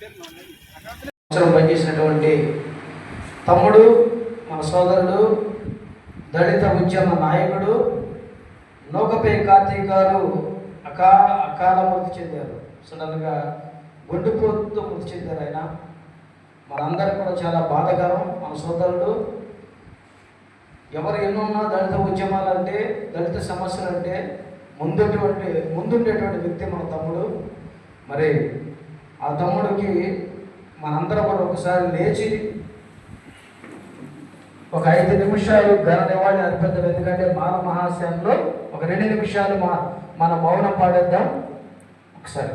సంవత్సరం పనిచేసినటువంటి తమ్ముడు మన సోదరుడు దళిత ఉద్యమ నాయకుడు నౌకపై కార్తీక్ గారు అకా అకాల మృతి చెందారు. సడన్గా గుండెపోటుతో మృతి చెందారు ఆయన. మనందరికీ కూడా చాలా బాధకరం. మన సోదరుడు ఎవరు ఎన్నున్నా దళిత ఉద్యమాలు అంటే దళిత సమస్యలు అంటే ముందుటువంటి ముందుండేటువంటి వ్యక్తి మన తమ్ముడు. మరి ఆ తమ్ముడికి మనందరం కూడా ఒకసారి లేచి ఒక ఐదు నిమిషాలు ఘన నివాళి అర్పిద్దాం ఎందుకంటే మానవ మహాశయంలో ఒక రెండు నిమిషాలు మా మన మౌనం పాడేద్దాం. ఒకసారి.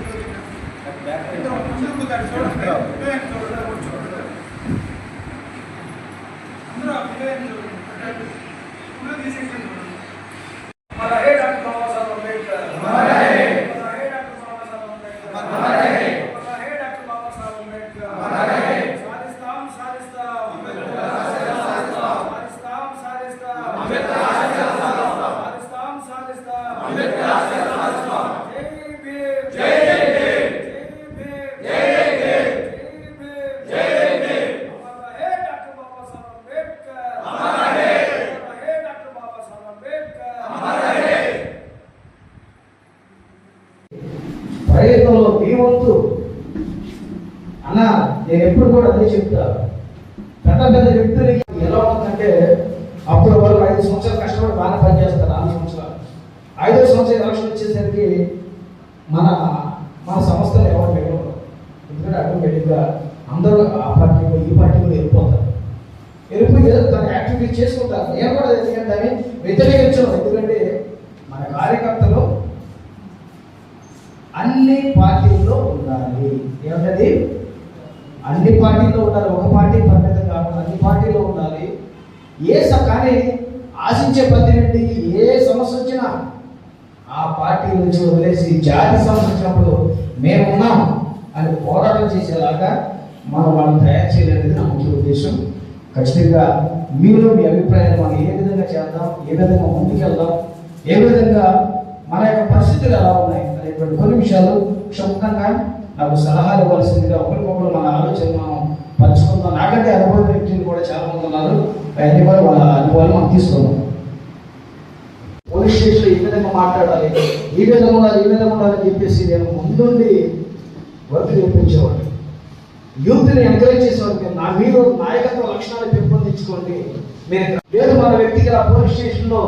సాధిస్తాం ప్రయత్నంలో మీ వంతు. అన్న నేను ఎప్పుడు కూడా అదే చెప్తా. పెద్ద పెద్ద వ్యక్తులకి ఎలా ఉందంటే అప్పుడు వాళ్ళు ఐదు సంవత్సరాలు కష్టపడి బాగా పనిచేస్తారు ఆరు సంవత్సరాలు. ఐదో సంవత్సరం ఎలక్షన్ వచ్చేసరికి మన మన సంస్థలు ఎవరు లేవు ఎందుకంటే ఆటోమేటిక్గా అందరూ ఆ పార్టీలో ఈ పార్టీలో వెళ్ళిపోతారు. వెళ్ళిపోయి తన యాక్టివిటీ చేసుకుంటారు. నేను కూడా ఎందుకంటే దాన్ని వ్యతిరేకించను. ఎందుకంటే మన కార్యకర్తలు అన్ని పార్టీల్లో ఉండాలి. ఏమిటది? అన్ని పార్టీల్లో ఉండాలి. ఒక పార్టీ పరిమితం కాకుండా అన్ని పార్టీలో ఉండాలి. ఏ స- కానీ ఆశించే పద్ధతి ఏ సమస్య వచ్చినా ఆ పార్టీ నుంచి వదిలేసి జాతి సమస్య వచ్చినప్పుడు మేమున్నాం అని పోరాటం చేసేలాగా మనం వాళ్ళని తయారు చేయలేనిది నా ముఖ్య ఉద్దేశం. ఖచ్చితంగా మీలో మీ అభిప్రాయాలు మనం ఏ విధంగా చేద్దాం ఏ విధంగా ముందుకెళ్దాం ఏ విధంగా మన యొక్క పరిస్థితులు ఎలా ఉన్నాయి అనేటువంటి కొన్ని విషయాలు క్షుణ్ణంగా నాకు సలహాలు ఇవ్వాల్సిందిగా ఒకరికొకరు మన ఆలోచన మనం పంచుకుందాం. నాకంటే అనుభవం వ్యక్తులు కూడా చాలా మంది ఉన్నారు. అవన్నీ కూడా వాళ్ళ అనుభవాలు మనం తీసుకుందాం. పోలీస్ స్టేషన్లో ఈ విధంగా మాట్లాడాలి? ఈ విధంగా ఉండాలి? ఈ విధంగా ఉండాలని చెప్పేసి నేను ముందుండి వర్క్ చేయించేవాడిని యూత్ని ఎంకరేజ్ చేసేవాడు నా మీరు నాయకత్వ లక్షణాలు పెంపొందించుకోండి. మీరు లేదు మన వ్యక్తిగత పోలీస్ స్టేషన్లో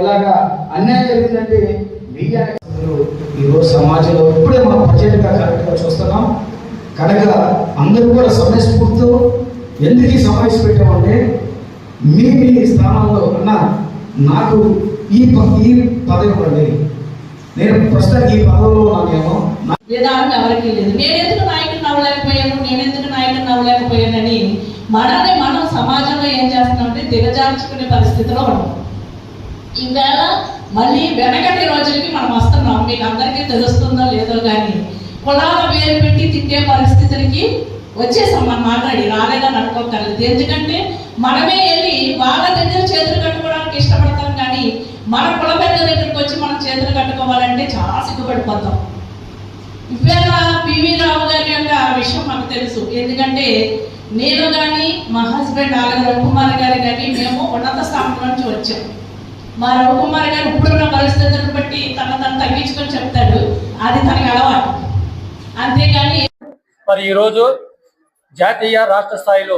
ఇలాగా అన్యాయం జరిగిందంటే మీడియా ఈరోజు సమాజంలో ఇప్పుడే మనం ప్రజెంట్గా కరెక్ట్గా చూస్తున్నాం. కనుక అందరూ కూడా సమయస్ఫూర్తితో ఎందుకు ఈ సమావేశం పెట్టామంటే మీ మీ స్థానంలో అన్న నాకు ఈ ఈ పదవి ఇవ్వండి నేను ప్రస్తుతానికి ఈ పదవిలో ఉన్నానేమో లేదా ఎవరికి లేదు. నేను ఎందుకు నాయకుని నవ్వలేకపోయాను? నేను ఎందుకు నాయకుని నవ్వలేకపోయానని మనల్ని మనం సమాజంలో ఏం చేస్తున్నామంటే దిగజార్చుకునే పరిస్థితిలో ఉన్నాం. ఈవేళ మళ్ళీ వెనకటి రోజులకి మనం వస్తున్నాం. మీకు అందరికీ తెలుస్తుందో లేదో కానీ కులాల పేరు పెట్టి తిట్టే పరిస్థితులకి వచ్చేసాం మనం మాట్లాడి రాలేదని అనుకోగలదు ఎందుకంటే మనమే వెళ్ళి వాళ్ళ దగ్గర చేతులు కట్టుకోవడానికి ఇష్టపడతాం కానీ మన కుల పెద్ద దగ్గరికి వచ్చి మనం చేతులు కట్టుకోవాలంటే చాలా సిగ్గుపడిపోతాం. ఇవాళ పివి రావు గారి యొక్క విషయం మనకు తెలుసు. ఎందుకంటే నేను కానీ మా హస్బెండ్ ఆలగారు రవికుమార్ గారు కానీ మేము ఉన్నత స్థానం నుంచి వచ్చాం. మా రవికుమార్ గారు ఇప్పుడున్న పరిస్థితులను బట్టి తన తను తగ్గించుకొని చెప్తాడు. అది తనకి అలవాటు. అంతేకాని మరి ఈరోజు జాతీయ రాష్ట్ర స్థాయిలో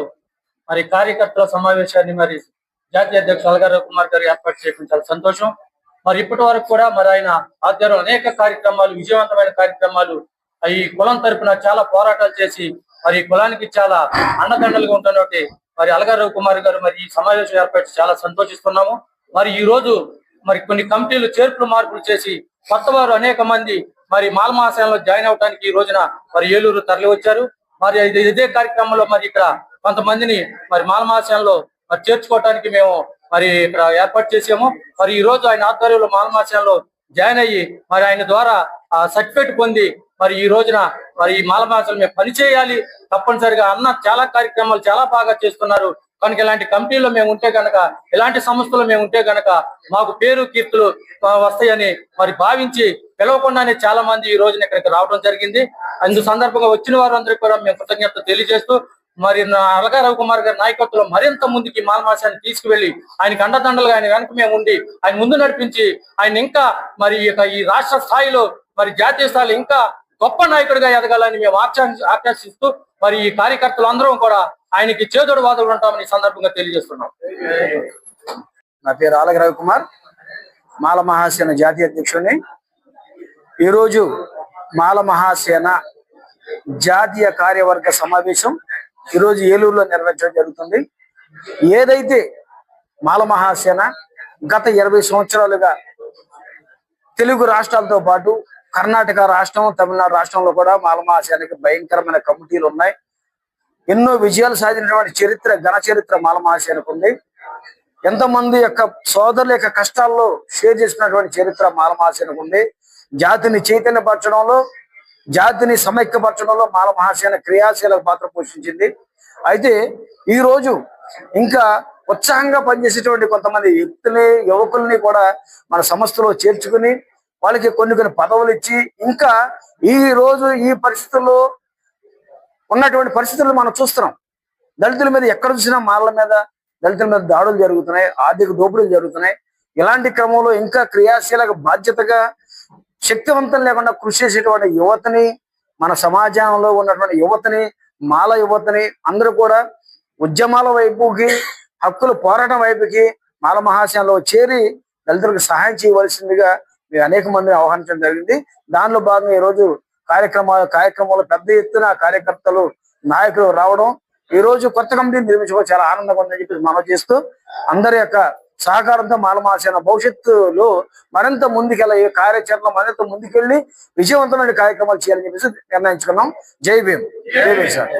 మరి కార్యకర్తల సమావేశాన్ని మరి జాతీయ అధ్యక్షులు అలగారు కుమార్ గారు ఏర్పాటు చేయడం చాలా సంతోషం. మరి ఇప్పటి వరకు కూడా మరి ఆయన ఆధ్వర్యంలో అనేక కార్యక్రమాలు విజయవంతమైన కార్యక్రమాలు ఈ కులం తరఫున చాలా పోరాటాలు చేసి మరి ఈ కులానికి చాలా అన్నదండలుగా ఉంటున్నట్టు మరి అలగారావు కుమార్ గారు మరి ఈ సమావేశం ఏర్పాటు చాలా సంతోషిస్తున్నాము. మరి ఈ రోజు మరి కొన్ని కమిటీలు చేర్పులు మార్పులు చేసి కొత్త వారు అనేక మంది మరి మాలమాసంలో జాయిన్ అవడానికి ఈ రోజున మరి ఏలూరు తరలి వచ్చారు మరి ఇది- ఇదే కార్యక్రమంలో మరి ఇక్కడ కొంతమందిని మరి మాలమాసంలో మరి చేర్చుకోవడానికి మేము మరి ఇక్కడ ఏర్పాటు చేసాము. మరి ఈ రోజు ఆయన ఆధ్వర్యంలో మాలమాసంలో జాయిన్ అయ్యి మరి ఆయన ద్వారా ఆ సర్టిఫికేట్ పొంది మరి ఈ రోజున మరి ఈ మాలమాసంలో మేము పని చేయాలి తప్పనిసరిగా అన్న చాలా కార్యక్రమాలు చాలా బాగా చేస్తున్నారు. కనుక ఇలాంటి కంపెనీలో మేము ఉంటే గనక ఇలాంటి సంస్థలు మేము ఉంటే గనక మాకు పేరు కీర్తులు వస్తాయని మరి భావించి పిలవకుండానే చాలా మంది ఈ రోజున ఇక్కడికి రావడం జరిగింది. అందు సందర్భంగా వచ్చిన వారందరికీ కూడా మేము కృతజ్ఞత తెలియజేస్తూ మరి నా అలగా రవికుమార్ గారి నాయకత్వంలో మరింత ముందుకి మాల్మాసాన్ని తీసుకువెళ్ళి ఆయనకి అండదండలుగా ఆయన వెనక మేము ఉండి ఆయన ముందు నడిపించి ఆయన ఇంకా మరి ఈ యొక్క ఈ రాష్ట్ర స్థాయిలో మరి జాతీయ స్థాయిలో ఇంకా గొప్ప నాయకుడిగా ఎదగాలని మేము ఆకాంక్ష ఆకాంక్షిస్తూ మరి ఈ కార్యకర్తలు అందరం కూడా ఆయనకి చేదోడు వాదులు ఉంటామని సందర్భంగా తెలియజేస్తున్నాం. నా పేరు ఆలగ రవికుమార్. మాల మహాసేన జాతీయ అధ్యక్షుడిని. ఈరోజు మాల మహాసేన జాతీయ కార్యవర్గ సమావేశం ఈరోజు ఏలూరులో నిర్వహించడం జరుగుతుంది. ఏదైతే మాల మహాసేన గత ఇరవై సంవత్సరాలుగా తెలుగు రాష్ట్రాలతో పాటు కర్ణాటక రాష్ట్రం తమిళనాడు రాష్ట్రంలో కూడా మాల మహాసేనకి భయంకరమైన కమిటీలు ఉన్నాయి. ఎన్నో విజయాలు సాధించినటువంటి చరిత్ర ఘన చరిత్ర మాల మహాసేనకు ఉంది ఎంతమంది యొక్క సోదరుల యొక్క కష్టాల్లో షేర్ చేసినటువంటి చరిత్ర మాలమహాసేనకు ఉంది జాతిని చైతన్యపరచడంలో జాతిని సమైక్యపరచడంలో మాల మహాసేన క్రియాశీల పాత్ర పోషించింది. అయితే ఈ రోజు ఇంకా ఉత్సాహంగా పనిచేసేటువంటి కొంతమంది వ్యక్తుల్ని యువకుల్ని కూడా మన సంస్థలో చేర్చుకుని వాళ్ళకి కొన్ని కొన్ని పదవులు ఇచ్చి ఇంకా ఈ రోజు ఈ పరిస్థితుల్లో ఉన్నటువంటి పరిస్థితులు మనం చూస్తున్నాం. దళితుల మీద ఎక్కడ చూసినా మాల మీద దళితుల మీద దాడులు జరుగుతున్నాయి ఆర్థిక దోపిడీలు జరుగుతున్నాయి. ఇలాంటి క్రమంలో ఇంకా క్రియాశీలక బాధ్యతగా శక్తివంతం లేకుండా కృషి చేసేటువంటి యువతని మన సమాజంలో ఉన్నటువంటి యువతని మాల యువతని అందరూ కూడా ఉద్యమాల వైపుకి హక్కుల పోరాటం వైపుకి మాల మహాశయంలో చేరి దళితులకు సహాయం చేయవలసిందిగా మేము అనేక మందిని ఆహ్వానించడం జరిగింది. దానిలో భాగంగా ఈ రోజు కార్యక్రమాలు కార్యక్రమాలు పెద్ద ఎత్తున కార్యకర్తలు నాయకులు రావడం ఈ రోజు కొత్త కమిటీని నిర్మించుకో చాలా ఆనందంగా ఉందని చెప్పి మనం చేస్తూ అందరి యొక్క సహకారంతో మాలమాసిన భవిష్యత్తులో మరింత ముందుకెళ్ళ ఈ కార్యాచరణ మరింత ముందుకెళ్ళి విజయవంతమైన కార్యక్రమాలు చేయాలని చెప్పేసి నిర్ణయించుకున్నాం. జై భీమ్. జై భీమ్ సార్.